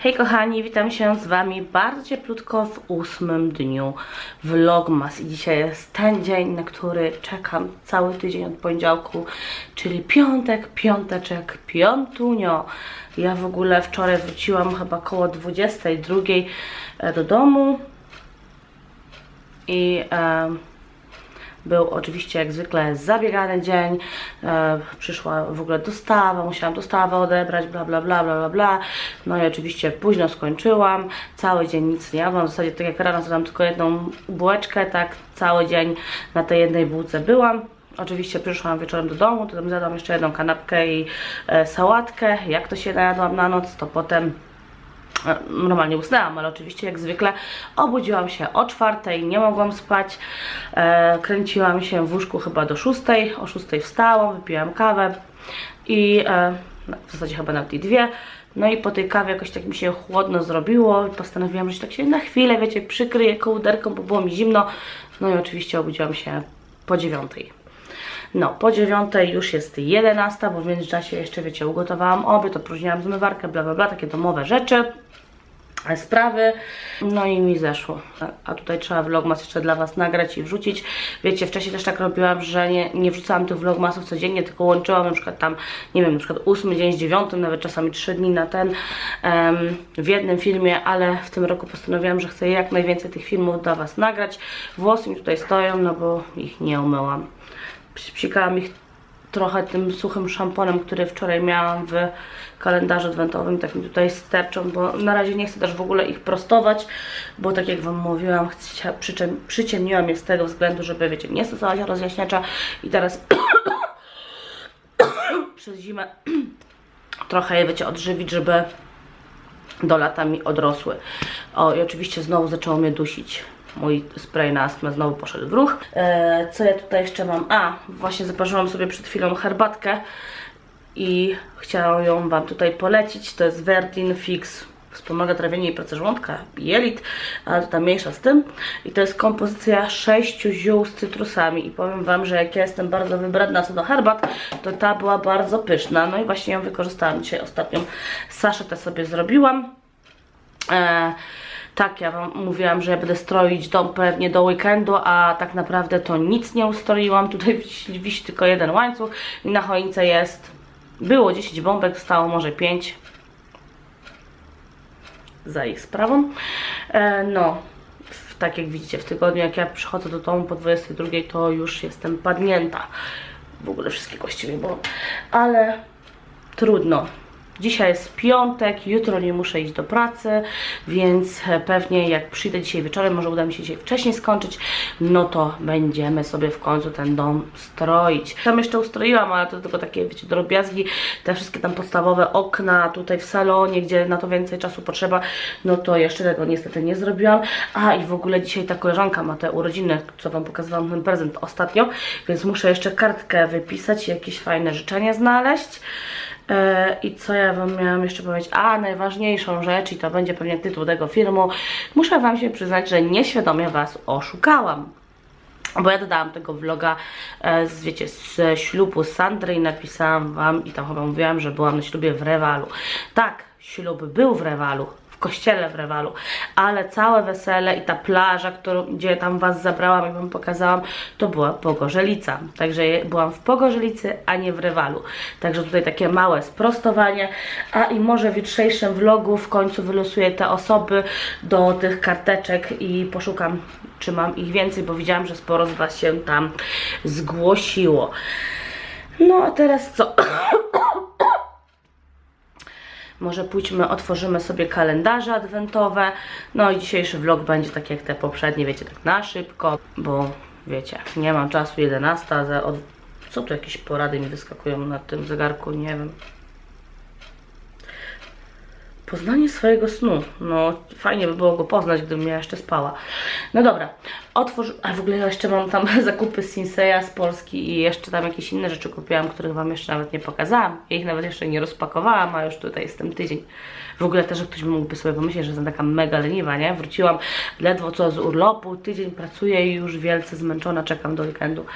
Hej kochani, witam się z Wami bardzo cieplutko w ósmym dniu Vlogmas i dzisiaj jest ten dzień, na który czekam cały tydzień od poniedziałku, czyli piątek, piąteczek, piątunio. Ja w ogóle wczoraj wróciłam chyba koło 22 e, do domu i e, był oczywiście jak zwykle zabiegany dzień, e, przyszła w ogóle dostawa, musiałam dostawę odebrać, bla bla bla bla bla bla. No i oczywiście późno skończyłam, cały dzień nic nie jadłam, w zasadzie tak jak rano zjadłam tylko jedną bułeczkę, tak cały dzień na tej jednej bułce byłam. Oczywiście przyszłam wieczorem do domu, to tam zjadłam jeszcze jedną kanapkę i e, sałatkę. Jak to się najadłam na noc, to potem normalnie usnęłam, ale oczywiście jak zwykle obudziłam się o czwartej, nie mogłam spać, e, kręciłam się w łóżku chyba do szóstej, o szóstej wstałam, wypiłam kawę i e, no, w zasadzie chyba nawet i dwie, no i po tej kawie jakoś tak mi się chłodno zrobiło i postanowiłam, że tak się na chwilę, wiecie, przykryję kołderką, bo było mi zimno, no i oczywiście obudziłam się po dziewiątej. No, po dziewiątej już jest 11, bo w międzyczasie jeszcze, wiecie, ugotowałam obiad, opróżniłam zmywarkę, bla, bla, bla, takie domowe rzeczy e, sprawy, no i mi zeszło. A tutaj trzeba vlogmas jeszcze dla Was nagrać i wrzucić. Wiecie, wcześniej też tak robiłam, że nie, nie wrzucałam tych vlogmasów codziennie, tylko łączyłam na przykład tam, nie wiem, na przykład ósmy dzień z dziewiątym, nawet czasami trzy dni na ten em, w jednym filmie, ale w tym roku postanowiłam, że chcę jak najwięcej tych filmów dla Was nagrać. Włosy mi tutaj stoją, no bo ich nie umyłam. Psikałam ich trochę tym suchym szamponem, który wczoraj miałam w kalendarzu adwentowym, tak mi tutaj sterczą, bo na razie nie chcę też w ogóle ich prostować, bo tak jak Wam mówiłam, chcia, przyczem, przyciemniłam je z tego względu, żeby, wiecie, nie stosować rozjaśniacza i teraz przez zimę trochę je, wiecie, odżywić, żeby do lata mi odrosły. O, i oczywiście znowu zaczęło mnie dusić. Mój spray na astmę znowu poszedł w ruch. E, co ja tutaj jeszcze mam? A, właśnie zaparzyłam sobie przed chwilą herbatkę i chciałam ją Wam tutaj polecić. To jest Vertin Fix. Wspomaga trawienie i pracę żołądka jelit, ale to tam mniejsza z tym. I to jest kompozycja sześciu ziół z cytrusami. I powiem Wam, że jak ja jestem bardzo wybredna co do herbat, to ta była bardzo pyszna. No i właśnie ją wykorzystałam dzisiaj ostatnią. Saszetę sobie zrobiłam. E, tak, ja Wam mówiłam, że będę stroić dom pewnie do weekendu, a tak naprawdę to nic nie ustroiłam. Tutaj wisi, tylko jeden łańcuch i na choince jest, było 10 bombek, stało może 5 za ich sprawą. E, no, tak jak widzicie, w tygodniu jak ja przychodzę do domu po 22, to już jestem padnięta. W ogóle wszystkie kości bolą. Ale trudno. Dzisiaj jest piątek, jutro nie muszę iść do pracy, więc pewnie jak przyjdę dzisiaj wieczorem, może uda mi się dzisiaj wcześniej skończyć, no to będziemy sobie w końcu ten dom stroić. Tam jeszcze ustroiłam, ale to tylko takie, wiecie, drobiazgi, te wszystkie tam podstawowe okna tutaj w salonie, gdzie na to więcej czasu potrzeba, no to jeszcze tego niestety nie zrobiłam. A i w ogóle dzisiaj ta koleżanka ma te urodziny, co Wam pokazywałam ten prezent ostatnio, więc muszę jeszcze kartkę wypisać jakieś fajne życzenia znaleźć. E, I co ja Wam miałam jeszcze powiedzieć? A, najważniejszą rzecz, i to będzie pewnie tytuł tego filmu, muszę Wam się przyznać, że nieświadomie Was oszukałam. Bo ja dodałam tego vloga e, z, wiecie, z ślubu Sandry i napisałam Wam, i tam chyba mówiłam, że byłam na ślubie w Rewalu. Tak, ślub był w Rewalu, w kościele w Rewalu, ale całe wesele i ta plaża, którą, gdzie tam Was zabrałam i Wam pokazałam, to była Pogorzelica. Także byłam w Pogorzelicy, a nie w Rewalu. Także tutaj takie małe sprostowanie, a i może w jutrzejszym vlogu w końcu wylosuję te osoby do tych karteczek i poszukam, czy mam ich więcej, bo widziałam, że sporo z Was się tam zgłosiło. No a teraz co? Może pójdźmy, otworzymy sobie kalendarze adwentowe. No i dzisiejszy vlog będzie tak jak te poprzednie, wiecie, tak na szybko, bo wiecie, nie mam czasu, 11, za od... co tu jakieś porady mi wyskakują na tym zegarku, nie wiem. Poznanie swojego snu. No, fajnie by było go poznać, gdybym ja jeszcze spała. No dobra, otwórz. A w ogóle ja jeszcze mam tam zakupy z Sinseya z Polski i jeszcze tam jakieś inne rzeczy kupiłam, których Wam jeszcze nawet nie pokazałam. Ja ich nawet jeszcze nie rozpakowałam, a już tutaj jestem tydzień. W ogóle też ktoś mógłby sobie pomyśleć, że jestem taka mega leniwa, nie? Wróciłam ledwo co z urlopu, tydzień pracuję i już wielce zmęczona, czekam do weekendu.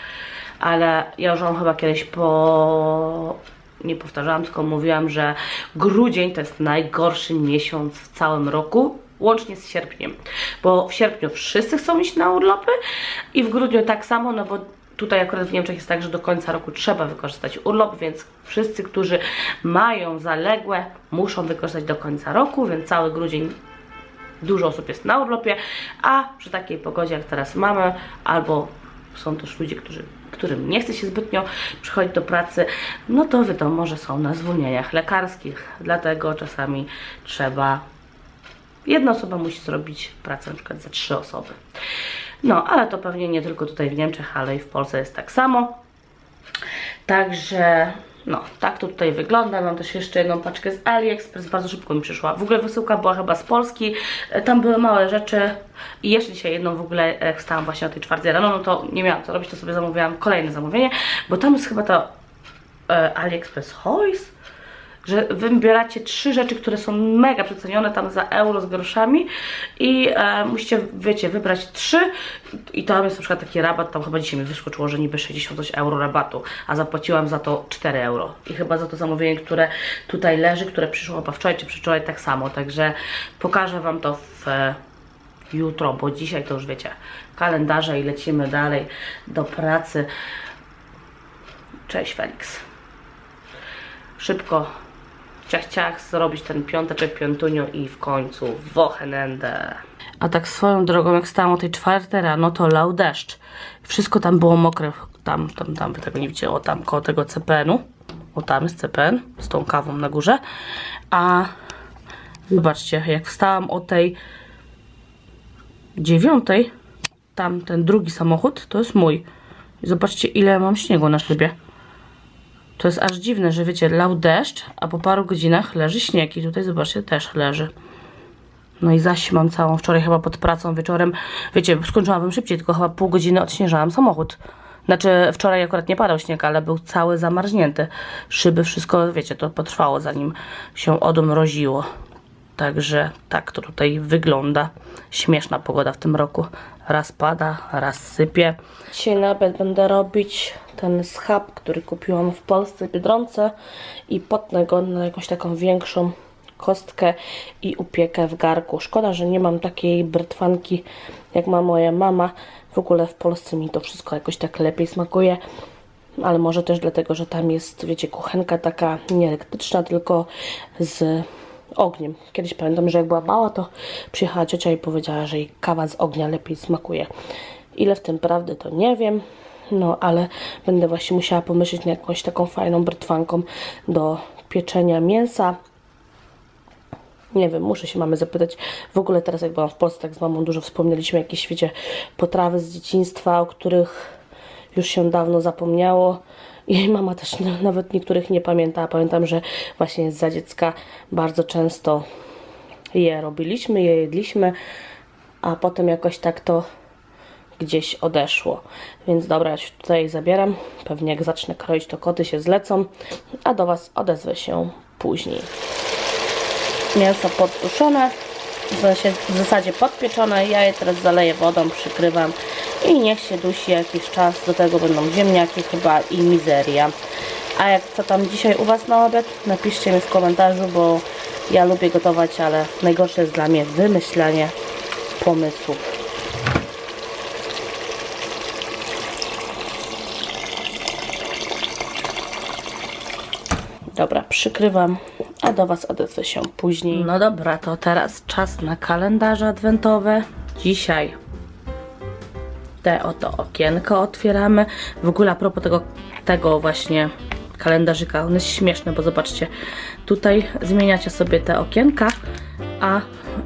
Ale ja już Wam chyba kiedyś po nie powtarzałam, tylko mówiłam, że grudzień to jest najgorszy miesiąc w całym roku, łącznie z sierpniem. Bo w sierpniu wszyscy chcą iść na urlopy i w grudniu tak samo, no bo tutaj akurat w Niemczech jest tak, że do końca roku trzeba wykorzystać urlop, więc wszyscy, którzy mają zaległe, muszą wykorzystać do końca roku, więc cały grudzień dużo osób jest na urlopie, a przy takiej pogodzie jak teraz mamy, albo są też ludzie, którzy, którym nie chce się zbytnio przychodzić do pracy, no to wiadomo, że są na zwolnieniach lekarskich, dlatego czasami trzeba, jedna osoba musi zrobić pracę na przykład za trzy osoby. No, ale to pewnie nie tylko tutaj w Niemczech, ale i w Polsce jest tak samo. Także, no, tak to tutaj wygląda. Mam też jeszcze jedną paczkę z AliExpress, bardzo szybko mi przyszła. W ogóle wysyłka była chyba z Polski, E, tam były małe rzeczy. I jeszcze dzisiaj jedną w ogóle, jak wstałam właśnie o tej czwartej rano, no to nie miałam co robić, to sobie zamówiłam kolejne zamówienie, bo tam jest chyba to e, AliExpress Hoys, że wybieracie trzy rzeczy, które są mega przecenione tam za euro z groszami i e, musicie, wiecie, wybrać trzy i tam jest na przykład taki rabat, tam chyba dzisiaj mi wyskoczyło, że niby 60 coś euro rabatu, a zapłaciłam za to 4 euro. I chyba za to zamówienie, które tutaj leży, które przyszło chyba wczoraj czy przedwczoraj tak samo, także pokażę Wam to w e, jutro, bo dzisiaj to już wiecie, kalendarze i lecimy dalej do pracy. Cześć Felix. Szybko ciach ciach zrobić ten piąteczek piątunio i w końcu Wochenende. A tak swoją drogą, jak stałam o tej czwartej rano, to lał deszcz. Wszystko tam było mokre, tam, tam, tam, wy tego nie widzicie, o tam, koło tego CPN-u. O tam jest CPN, z tą kawą na górze. A zobaczcie, jak wstałam o tej dziewiątej, tam ten drugi samochód, to jest mój. I zobaczcie, ile mam śniegu na szybie. To jest aż dziwne, że wiecie, lał deszcz, a po paru godzinach leży śnieg i tutaj zobaczcie, też leży. No i zaś mam całą, wczoraj chyba pod pracą wieczorem, wiecie, skończyłabym szybciej, tylko chyba pół godziny odśnieżałam samochód. Znaczy wczoraj akurat nie padał śnieg, ale był cały zamarznięty. Szyby, wszystko, wiecie, to potrwało zanim się odmroziło. Także tak to tutaj wygląda. Śmieszna pogoda w tym roku. Raz pada, raz sypie. Dzisiaj na obiad będę robić ten schab, który kupiłam w Polsce, w Biedronce i potnę go na jakąś taką większą kostkę i upiekę w garku. Szkoda, że nie mam takiej brytwanki jak ma moja mama. W ogóle w Polsce mi to wszystko jakoś tak lepiej smakuje. Ale może też dlatego, że tam jest, wiecie, kuchenka taka nie elektryczna, tylko z ogniem. Kiedyś pamiętam, że jak była mała, to przyjechała ciocia i powiedziała, że jej kawa z ognia lepiej smakuje. Ile w tym prawdy, to nie wiem. No, ale będę właśnie musiała pomyśleć nad jakąś taką fajną brytwanką do pieczenia mięsa. Nie wiem, muszę się mamy zapytać. W ogóle teraz jak byłam w Polsce, tak z mamą dużo wspomnieliśmy jakieś, świecie potrawy z dzieciństwa, o których już się dawno zapomniało. I mama też na- nawet niektórych nie pamięta. Pamiętam, że właśnie za dziecka bardzo często je robiliśmy, je jedliśmy, a potem jakoś tak to gdzieś odeszło. Więc dobra, ja się tutaj zabieram. Pewnie jak zacznę kroić, to koty się zlecą, a do Was odezwę się później. Mięso podtuszone, w zasadzie podpieczone. Ja je teraz zaleję wodą, przykrywam i niech się dusi jakiś czas. Do tego będą ziemniaki chyba i mizeria. A jak co tam dzisiaj u Was na obiad? Napiszcie mi w komentarzu, bo ja lubię gotować, ale najgorsze jest dla mnie wymyślanie pomysłów. Dobra, przykrywam, a do Was odezwę się później. No dobra, to teraz czas na kalendarze adwentowe. Dzisiaj te oto okienko otwieramy. W ogóle a propos tego, tego właśnie kalendarzyka, on jest śmieszny, bo zobaczcie, tutaj zmieniacie sobie te okienka, a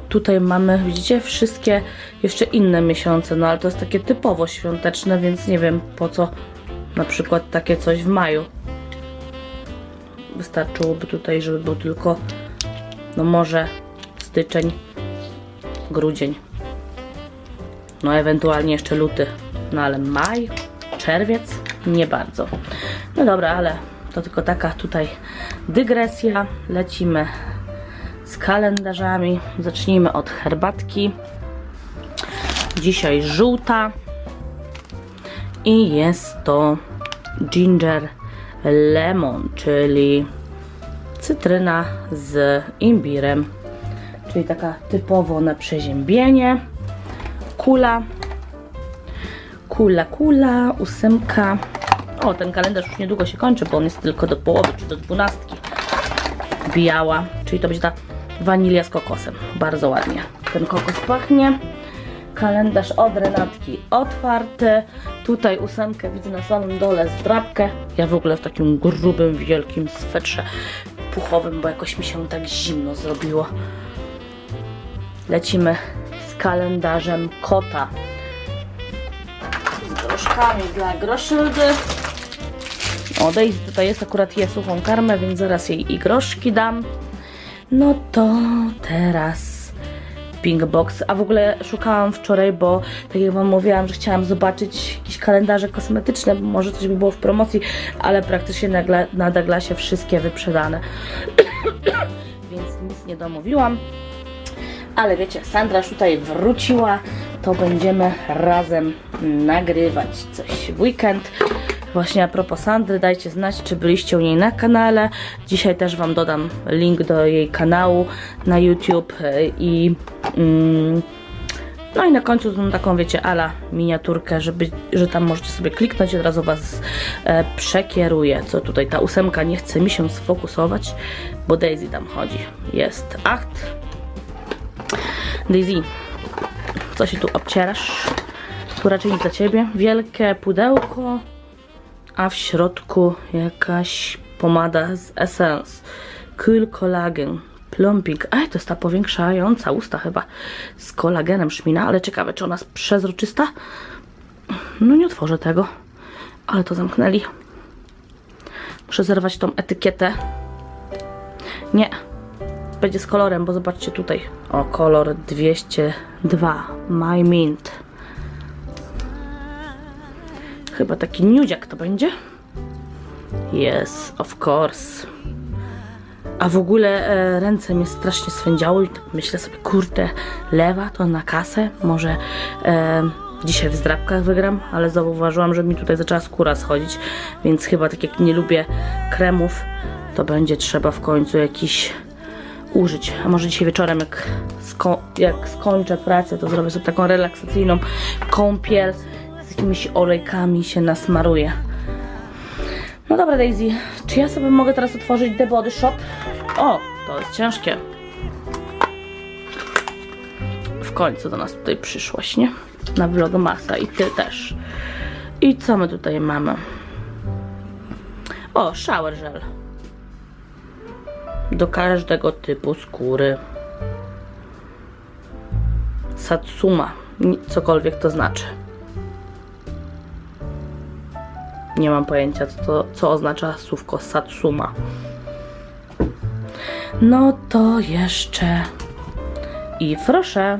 tutaj mamy, widzicie, wszystkie jeszcze inne miesiące, no ale to jest takie typowo świąteczne, więc nie wiem po co na przykład takie coś w maju. Wystarczyłoby tutaj, żeby był tylko, no może styczeń, grudzień. No ewentualnie jeszcze luty. No ale maj, czerwiec nie bardzo. No dobra, ale to tylko taka tutaj dygresja. Lecimy z kalendarzami. Zacznijmy od herbatki. Dzisiaj żółta. I jest to ginger lemon, czyli cytryna z imbirem, czyli taka typowo na przeziębienie. Kula, kula, kula, ósemka. O, ten kalendarz już niedługo się kończy, bo on jest tylko do połowy, czy do dwunastki. Biała, czyli to będzie ta wanilia z kokosem. Bardzo ładnie. Ten kokos pachnie. Kalendarz od Renatki otwarty. Tutaj ósemkę widzę na samym dole zdrabkę. Ja w ogóle w takim grubym, wielkim swetrze puchowym, bo jakoś mi się tak zimno zrobiło. Lecimy kalendarzem kota. Z groszkami dla groszyldy. O, Daisy tutaj jest, akurat je suchą karmę, więc zaraz jej i groszki dam. No to teraz Pink Box. A w ogóle szukałam wczoraj, bo tak jak Wam mówiłam, że chciałam zobaczyć jakieś kalendarze kosmetyczne, bo może coś by było w promocji, ale praktycznie na, na Douglasie wszystkie wyprzedane. Więc nic nie domówiłam. Ale wiecie, Sandra już tutaj wróciła, to będziemy razem nagrywać coś w weekend. Właśnie a propos Sandry, dajcie znać, czy byliście u niej na kanale. Dzisiaj też Wam dodam link do jej kanału na YouTube e, i mm, no i na końcu tą taką, wiecie, ala miniaturkę, żeby, że tam możecie sobie kliknąć i od razu Was e, przekieruje. Co tutaj, ta ósemka nie chce mi się sfokusować, bo Daisy tam chodzi. Jest acht. Daisy, co się tu obcierasz? Tu raczej nie dla Ciebie. Wielkie pudełko, a w środku jakaś pomada z Essence. Cool Collagen. Plumping. Ej, to jest ta powiększająca usta chyba z kolagenem szmina, ale ciekawe, czy ona jest przezroczysta? No nie otworzę tego, ale to zamknęli. Muszę zerwać tą etykietę. Nie, będzie z kolorem, bo zobaczcie tutaj. O, kolor 202. My Mint. Chyba taki nudziak to będzie. Yes, of course. A w ogóle e, ręce mnie strasznie swędziały i tak myślę sobie, kurde, lewa to na kasę, może e, dzisiaj w zdrabkach wygram, ale zauważyłam, że mi tutaj zaczęła skóra schodzić, więc chyba tak jak nie lubię kremów, to będzie trzeba w końcu jakiś użyć. A może dzisiaj wieczorem, jak, sko- jak skończę pracę, to zrobię sobie taką relaksacyjną kąpiel z jakimiś olejkami się nasmaruję. No dobra Daisy, czy ja sobie mogę teraz otworzyć The Body Shop? O, to jest ciężkie. W końcu do nas tutaj przyszłaś, nie? Na vlogmasa i ty też. I co my tutaj mamy? O, shower gel. Do każdego typu skóry. Satsuma. Cokolwiek to znaczy. Nie mam pojęcia, co, to, co oznacza słówko Satsuma. No to jeszcze i proszę.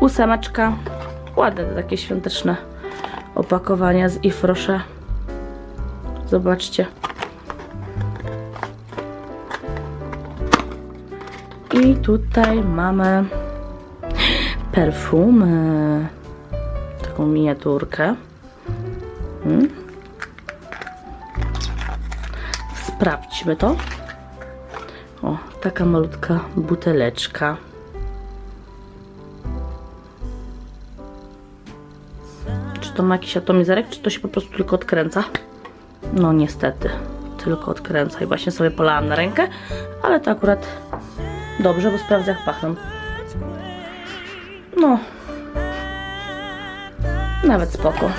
Ósemeczka. Ładne takie świąteczne opakowania z Ifrosze. Zobaczcie. I tutaj mamy perfumy. Taką miniaturkę. Hmm. Sprawdźmy to. O, taka malutka buteleczka. Czy to ma jakiś atomizerek, czy to się po prostu tylko odkręca? No niestety, tylko odkręca i właśnie sobie polałam na rękę, ale to akurat dobrze, bo sprawdzę jak pachną. No, nawet spoko.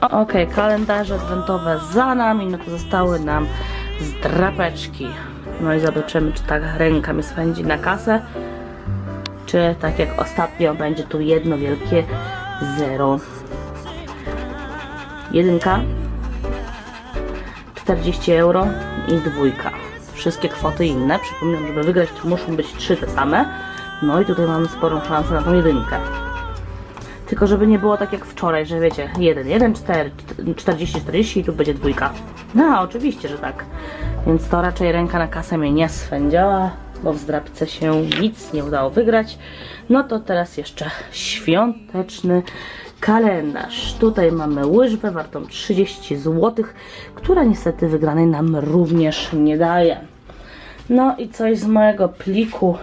O, Okej, kalendarze adwentowe za nami, no to zostały nam zdrapeczki. No i zobaczymy, czy ta ręka mi swędzi na kasę, czy tak jak ostatnio będzie tu jedno wielkie zero. Jedynka, 40 euro i dwójka. Wszystkie kwoty inne. Przypominam, żeby wygrać, to muszą być trzy te same. No i tutaj mamy sporą szansę na tą jedynkę. Tylko żeby nie było tak jak wczoraj, że wiecie, 1, 1, 4, 40, 40 i tu będzie dwójka. No, oczywiście, że tak. Więc to raczej ręka na kasę mnie nie swędziała, bo w zdrabce się nic nie udało wygrać. No to teraz jeszcze świąteczny kalendarz. Tutaj mamy łyżwę wartą 30 zł, która niestety wygranej nam również nie daje. No i coś z mojego pliku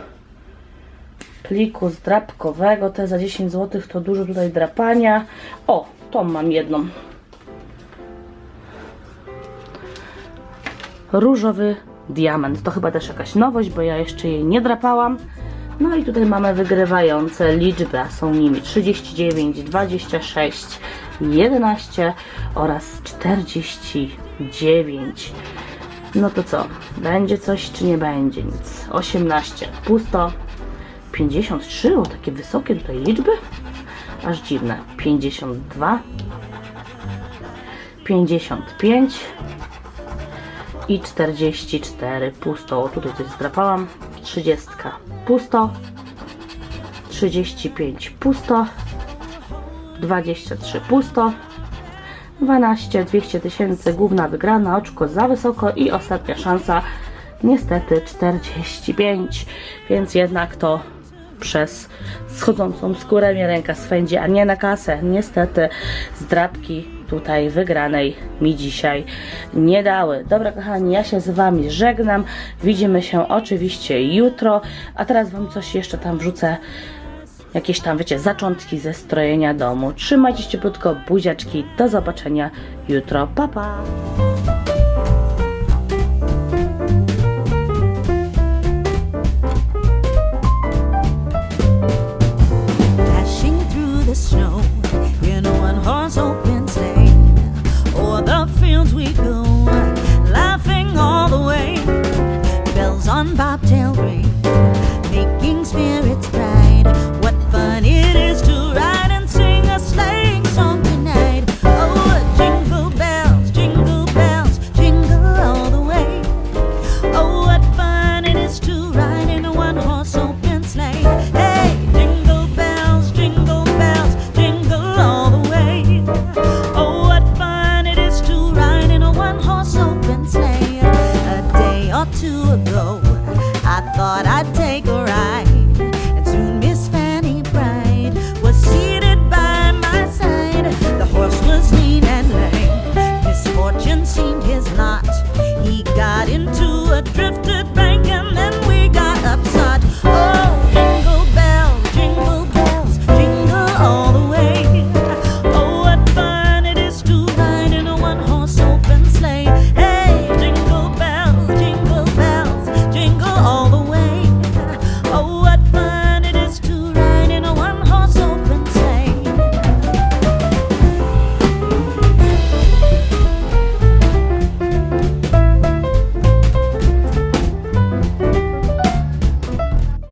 pliku zdrapkowego, te za 10 zł to dużo tutaj drapania. O, tą mam jedną. Różowy diament. To chyba też jakaś nowość, bo ja jeszcze jej nie drapałam. No i tutaj mamy wygrywające liczby, a są nimi 39, 26, 11 oraz 49. No to co? Będzie coś czy nie będzie nic? 18 pusto. 53, o takie wysokie tutaj liczby. Aż dziwne. 52. 55 i 44 pusto. O, tutaj coś zdrapałam. 30 pusto. 35 pusto. 23 pusto. 12, 200 tysięcy, główna wygrana, oczko za wysoko i ostatnia szansa niestety 45, więc jednak to przez schodzącą skórę mnie ręka swędzi, a nie na kasę. Niestety zdrabki tutaj wygranej mi dzisiaj nie dały. Dobra kochani, ja się z Wami żegnam. Widzimy się oczywiście jutro, a teraz Wam coś jeszcze tam wrzucę jakieś tam, wiecie, zaczątki ze strojenia domu. Trzymajcie się cieplutko, buziaczki, do zobaczenia jutro, pa pa!